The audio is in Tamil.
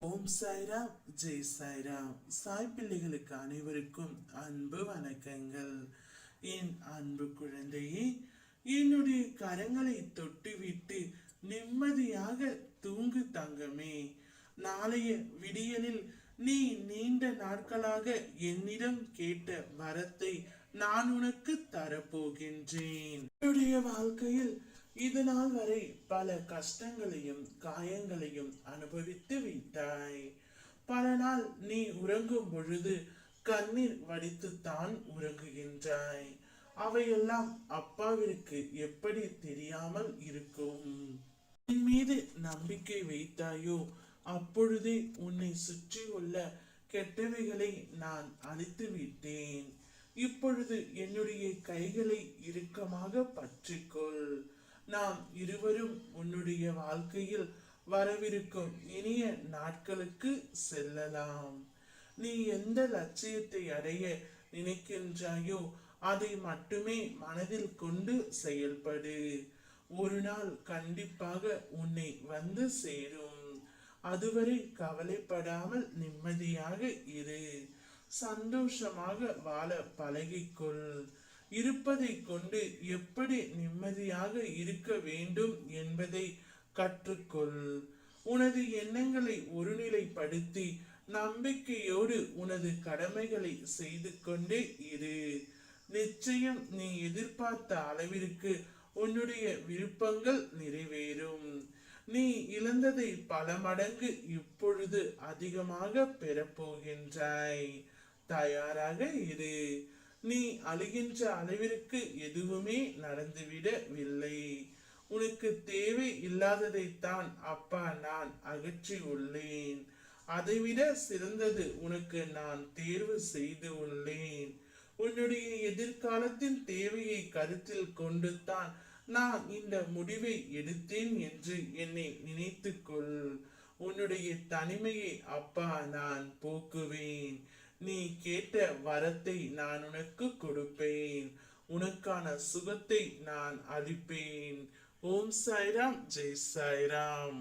ஓம் சாய்ராம். ஜெய் சாய்ராம். சாய் பிள்ளைகளுக்கு அனைவருக்கும் அன்பு வணக்கங்கள். என் அன்பு குழந்தையே என்னுடைய கரங்களை தொட்டுவிட்டு நிம்மதியாக தூங்கு தங்கமே. நாளைய விடியலில் நீ நீண்ட நாட்களாக என்னிடம் கேட்ட வரத்தை நான் உனக்கு தரப்போகின்றேன். என்னுடைய வாழ்க்கையில் இது நாள் வரை பல கஷ்டங்களையும் காயங்களையும் அனுபவித்து விட்டாய். பல நாள் நீ உறங்கும் பொழுது கண்ணீர் வடித்துத்தான் உறங்குகின்றாய். அவையெல்லாம் அப்பாவிற்கு எப்படி தெரியாமல் இருக்கும்? என் மீது நம்பிக்கை வைத்தாயோ? அப்பொழுதே உன்னை சுற்றி உள்ள கெட்டவைகளை நான் அழித்து விட்டேன். இப்பொழுது என்னுடைய கைகளை இறுக்கமாக பற்றிக்கொள். நாம் இருவரும் உன்னுடைய வாழ்க்கையில் வரவிருக்கும் இனிய நாட்களுக்கு செல்லலாம். நீ எந்த லட்சியத்தை அடைய நினைக்கின்றாயோ அதை மட்டுமே மனதில் கொண்டு செயல்படு. ஒரு நாள் கண்டிப்பாக உன்னை வந்து சேரும். அதுவரை கவலைப்படாமல் நிம்மதியாக இரு. சந்தோஷமாக வாழ பழகிக்கொள். இருப்பதை கொண்டு எப்படி நிம்மதியாக இருக்க வேண்டும் என்பதை கற்றுக்கொள். உனது எண்ணங்களை ஒருநிலைப்படுத்தி நம்பிக்கையோடு உனது கடமைகளை செய்து கொண்டே இரு. நிச்சயம் நீ எதிர்பார்த்த அளவிற்கு உன்னுடைய விருப்பங்கள் நிறைவேறும். நீ இழந்ததை பல மடங்கு இப்பொழுது அதிகமாக பெறப்போகின்றாய். தயாராக இரு. நீ அழுகின்ற அளவிற்கு எதுவுமே நடந்துவிடவில்லை. உனக்கு தேவை இல்லாததைத்தான் அப்பா நான் அகற்றி உள்ளேன். அதைவிட சிறந்தது உனக்கு நான் தேர்வு செய்து உள்ளேன். உன்னுடைய எதிர்காலத்தின் தேவையை கருத்தில் கொண்டு தான் நான் இந்த முடிவை எடுத்தேன் என்று என்னை நினைத்துக்கொள். உன்னுடைய தனிமையை அப்பா நான் போக்குவேன். நீ கேட்ட வரத்தை நான் உனக்கு கொடுப்பேன். உனக்கான சுகத்தை நான் அளிப்பேன். ஓம் சாய்ராம். ஜெய் சாய்ராம்.